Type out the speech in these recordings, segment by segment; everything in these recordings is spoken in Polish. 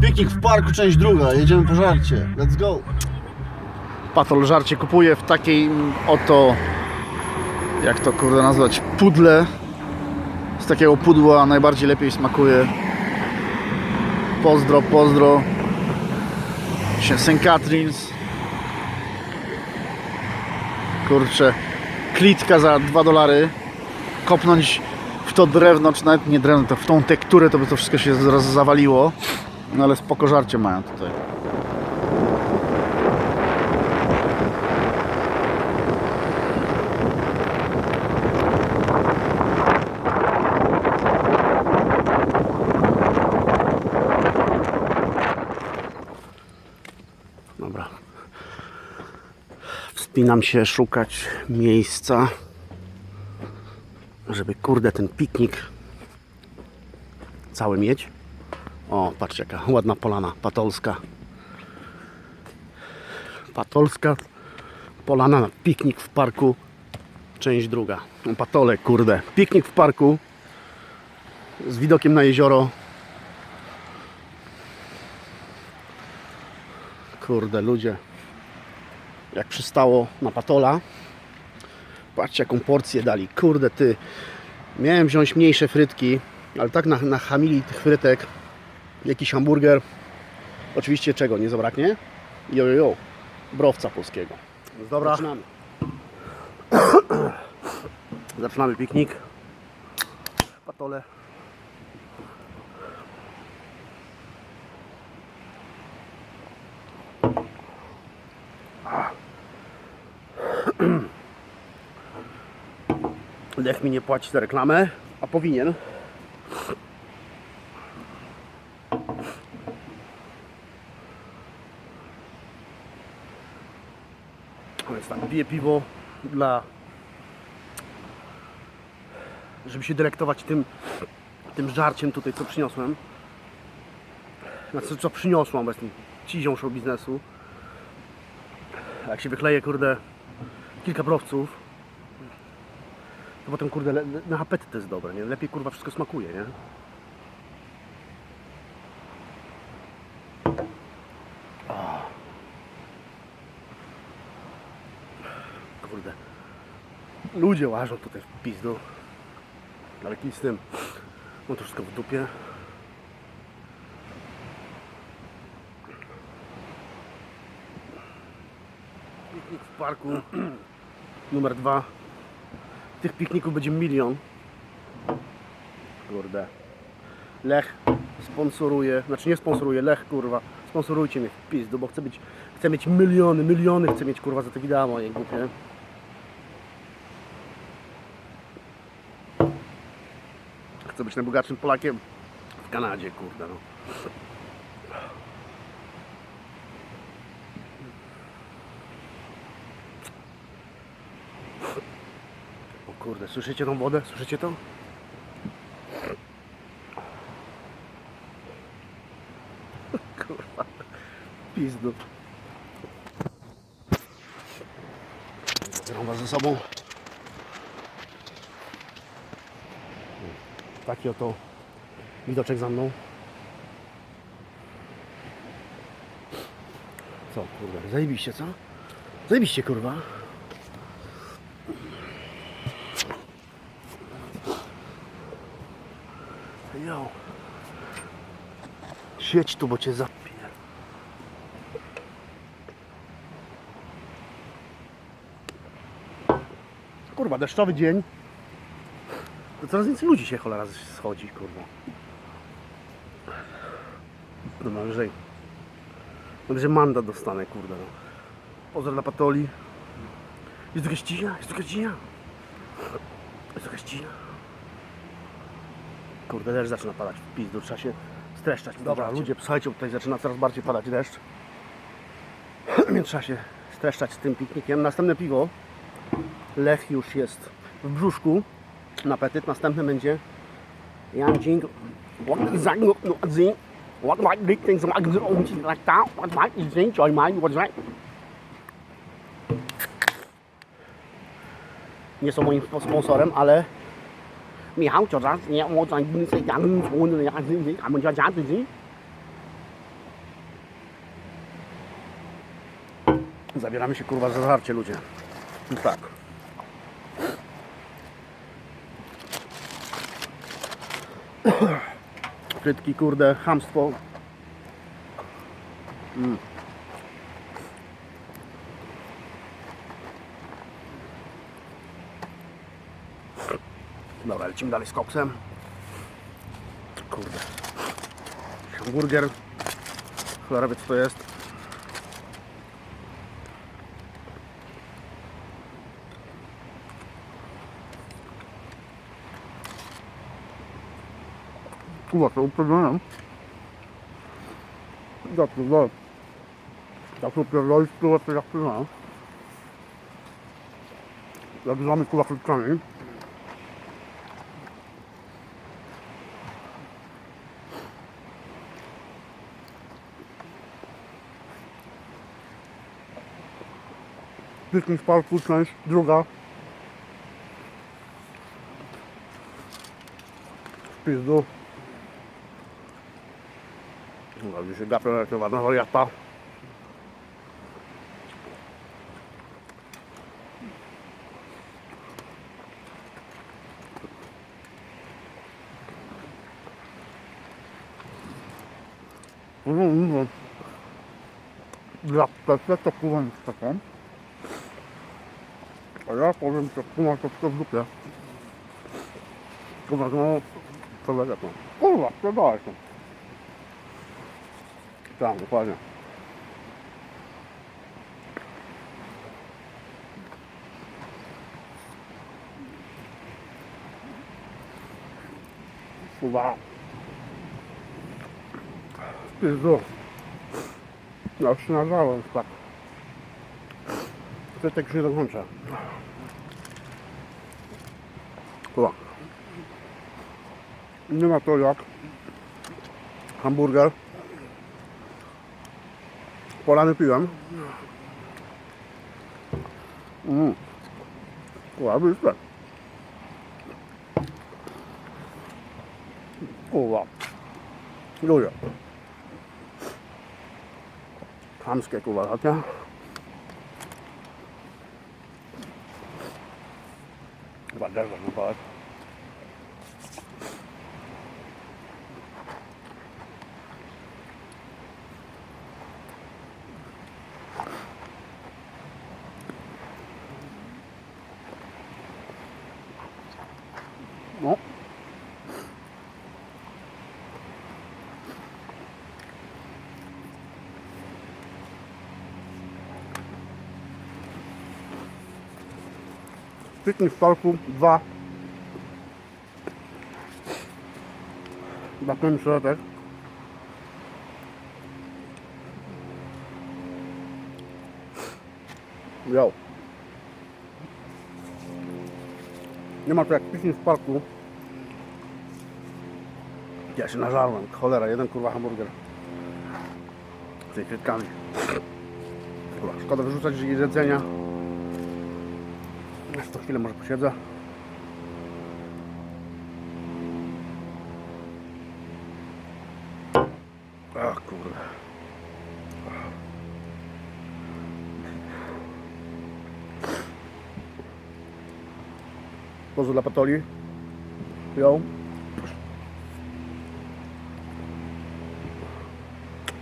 Piknik w parku, część druga. Jedziemy po żarcie. Let's go. Patol żarcie kupuje w takiej oto, jak to kurde nazwać, pudle. Z takiego pudła najbardziej lepiej smakuje. Pozdro, pozdro. St. Catherine's. Kurczę, klitka za 2 dolary. Kopnąć w to drewno, czy nawet nie drewno, to w tą tekturę, to by to wszystko się zawaliło. No ale spoko żarcie mają tutaj. Dobra. Wspinam się szukać miejsca, żeby kurde ten piknik cały mieć. O, patrzcie jaka ładna polana patolska. Patolska polana na piknik w parku. Część druga. No, Patole, kurde. Piknik w parku z widokiem na jezioro. Kurde, ludzie. Jak przystało na patola. Patrzcie, jaką porcję dali. Kurde, ty. Miałem wziąć mniejsze frytki, ale tak na, nachamili tych frytek. Jakiś hamburger. Oczywiście czego nie zabraknie? Jo, jo, jo. Browca polskiego. Dobra. Zaczynamy. Zaczynamy piknik. Patole. Lech mi nie płaci za reklamę, a powinien. Więc tak, piję piwo dla... żeby się delektować tym, tym żarciem tutaj, co przyniosłem. Znaczy, co przyniosłam, jestem cizią show biznesu. Jak się wykleje, kurde, kilka browców, to potem, kurde, na apetyt jest dobre, nie? Lepiej, kurwa, wszystko smakuje, nie? Kurde. Ludzie łażą tutaj w pizdu. Ale kij z tym. Mam to wszystko w dupie. Piknik w parku numer dwa. Tych pikników będzie milion. Kurde. Lech sponsoruje, znaczy nie sponsoruje, Lech kurwa. Sponsorujcie mnie w pizdu, bo chcę być, chcę mieć miliony, miliony chcę mieć kurwa za te wideo moje głupie. Chcę być najbogatszym Polakiem w Kanadzie, kurde no. O kurde, słyszycie tą wodę? Słyszycie to? Kurwa, pizdu. Was ze sobą. Taki oto widoczek za mną. Co, kurde, zajebiście, co? Zajebiście, kurwa. Jo. Siedź tu, bo cię zapier. Kurwa, deszczowy dzień. To coraz więcej ludzi się cholera schodzi, kurwa. No najwyżej. Najwyżej mandat dostanę, kurde. No. Pozdro dla patoli. Jest tu jakaś cija? Jest tu jakaś cija? Jest jakaś? Kurde, deszcz zaczyna padać w pizdu, trzeba się streszczać. Dobra, ludzie, słuchajcie, tutaj zaczyna coraz bardziej padać deszcz. Więc trzeba się streszczać z tym piknikiem. Następne piwo. Lech już jest w brzuszku na apetyt. Następny będzie Jan Jing. What is that? What is that? What might be things like the old like that? What might be things like mine? What that? Nie są moim sponsorem, ale Michał Ciorzas nie może nic nie ganu, nie jak z nim, a może dziady z Zabieramy się kurwa za żarcie ludzie. Tak. Frytki kurde, chamstwo. Mm. Dobra, lecimy dalej z koksem. Kurde. Hamburger. Cholera wie to jest. Kurwa, to upierdolę. Ja pierdolę. Jak to pierdolić, kurwa, to jak pierdolę. Zabierzamy kurwa frytkami. Piknik w parku, część druga. Pizdu. No, dzisiaj gapią jak ładna wariata. No, no. Dla Pepe to kurwa jest taką. A ja powiem, że kurwa to wszystko w dupie. Kurwa, no, to lepiej. Kurwa, sprzedałeś to. Tak, dokładnie. Kurwa. Pizdu. Ja już się nagrałem, tak. To tak się. Kurwa. Nie ma to jak hamburger. Polany piłem. Mm. Kurwa, wyspę. Kurwa. Ludzie. Chamskie kurwa, takie. Chyba derza. Piknik w parku 2. Zapnę środek. Jo. Nie ma to jak piknik w parku. Ja się nażarłem, cholera, jeden kurwa hamburger. Z tymi frytkami. Kurwa, szkoda wyrzucać jedzenia. Jeszcze chwilę może posiedzę. Ach kurde. Pozdro dla Patoli. Ją.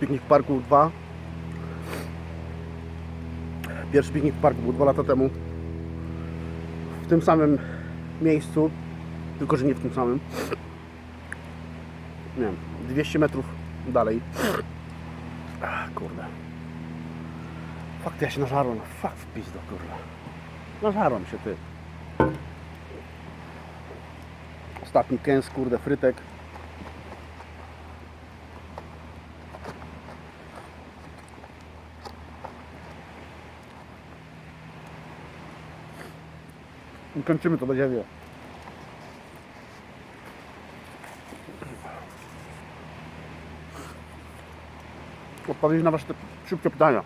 Piknik w parku 2. Pierwszy piknik w parku był 2 lata temu. W tym samym miejscu, tylko że nie w tym samym. Nie wiem, 200 metrów dalej. Ach, kurde. Fakt, ja się nażarłem. Fakt w pizdo, kurde. Nażarłem się, ty. Ostatni kęs, kurde, frytek. Kończymy to, będzie wie. Odpowiedzieć na Wasze szybkie pytania.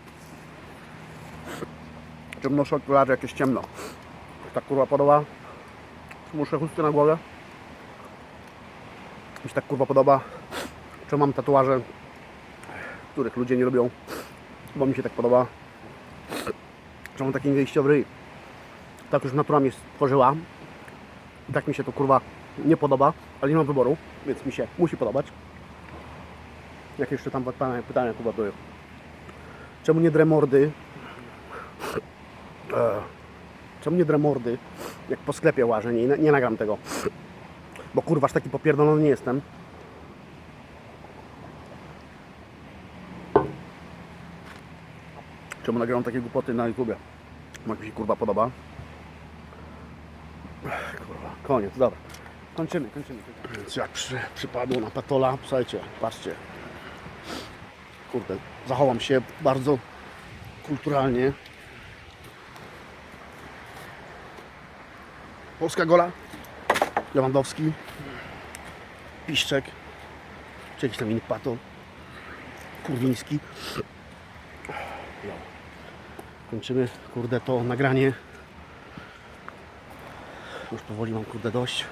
Czy noszę okulary jakieś ciemno? Tak kurwa podoba? Czy muszę chustkę na głowę? Mi się tak kurwa podoba? Czy mam tatuaże, których ludzie nie lubią? Bo mi się tak podoba. że mam taki wyjściowy ryj. Tak już natura mnie stworzyła. Tak mi się to kurwa nie podoba, ale nie mam wyboru, więc mi się musi podobać. Jakie jeszcze tam pytania, pytania Kuba były? Czemu nie dremordy? Eee, czemu nie dremordy? Jak po sklepie łażę, nie, nie nagram tego. Bo kurwa, aż taki popierdolony nie jestem. Czemu nagrywam takie głupoty na YouTubie? Jak mi się kurwa podoba. Koniec, dobra. Kończymy, kończymy. Więc jak przy, przypadło na patola, słuchajcie, patrzcie. Kurde, zachowam się bardzo kulturalnie. Polska gola. Lewandowski. Piszczek. Czy jakiś tam inny patol. Kurwiński. Kończymy, kurde, to nagranie. Już powoli mam, kurde, dość.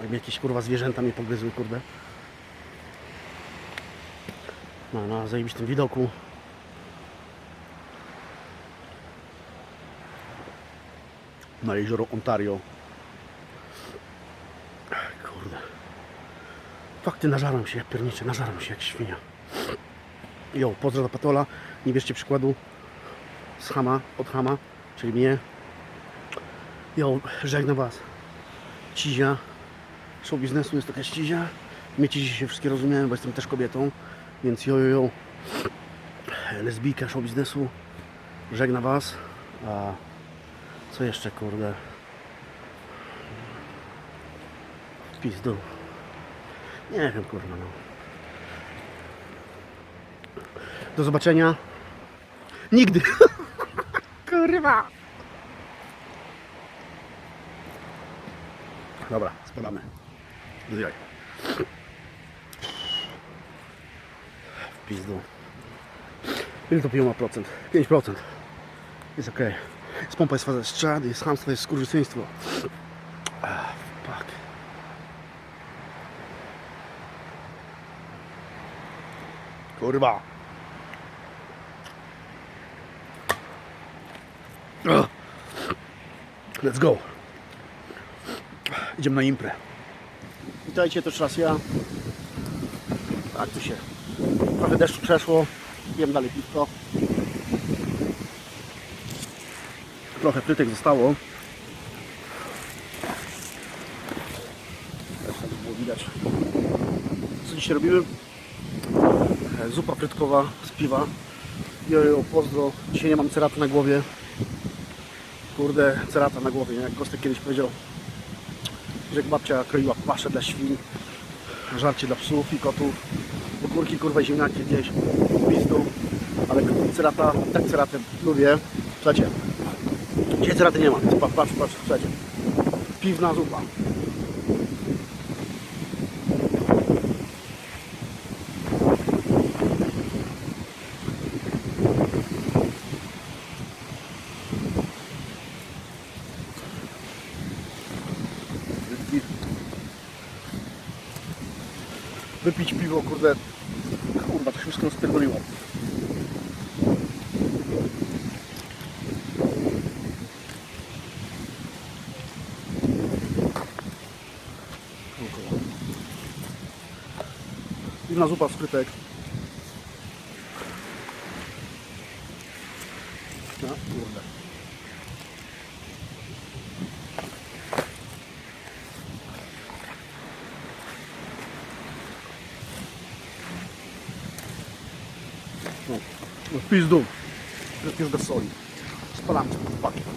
Jakby jakieś, kurwa, zwierzęta mnie pogryzły, kurde. No, na zajebistym widoku. Na jezioro Ontario. Kurde. Fakty, nażaram się jak piernicze, nażaram się jak świnia. Jo, pozdro dla Patola. Nie bierzcie przykładu z Hama, od Hama, czyli mnie. Jo, żegnam Was. Cizia. Show biznesu jest taka ścizia. My cizi się wszystkie rozumiemy, bo jestem też kobietą. Więc jo, jo, jo. Lesbijka show biznesu. Żegna Was. A co jeszcze, kurde? Pizdu. Nie wiem, kurwa, no. Do zobaczenia. Nigdy. kurwa. Dobra, spadamy. Zjaj. W pizdu. Ile to piwo ma procent? 5%. Jest okej. Z pompa jest faza strzad, jest hamstwo, jest skurwysyństwo. Ah, fuck. Kurwa. Let's go. Idziemy na imprę. Witajcie, to raz ja. Tak tu się. Trochę deszczu przeszło. Jem dalej piwko. Trochę frytek zostało. Też tak było widać. Co dzisiaj robimy? E, Zupa frytkowa z piwa. Jojo, pozdro. Dzisiaj nie mam ceraty na głowie. Kurde, cerata na głowie, nie? jak Kostek kiedyś powiedział, jak babcia kroiła paszę dla świń, żarcie dla psów i kotów, ogórki, kurwa, ziemniaki gdzieś, pizdu, ale cerata, tak ceratę lubię. Słuchajcie, dzisiaj ceraty nie ma, patrz, patrz, patrz, słuchajcie, piwna zupa. Wypić piwo, kurde, kurwa, to się wszystko rozpierdoliło. Inna zupa z frytek. No, kurde. No, no w pizdu. Jest bez soli. Spalamy, chłopaki.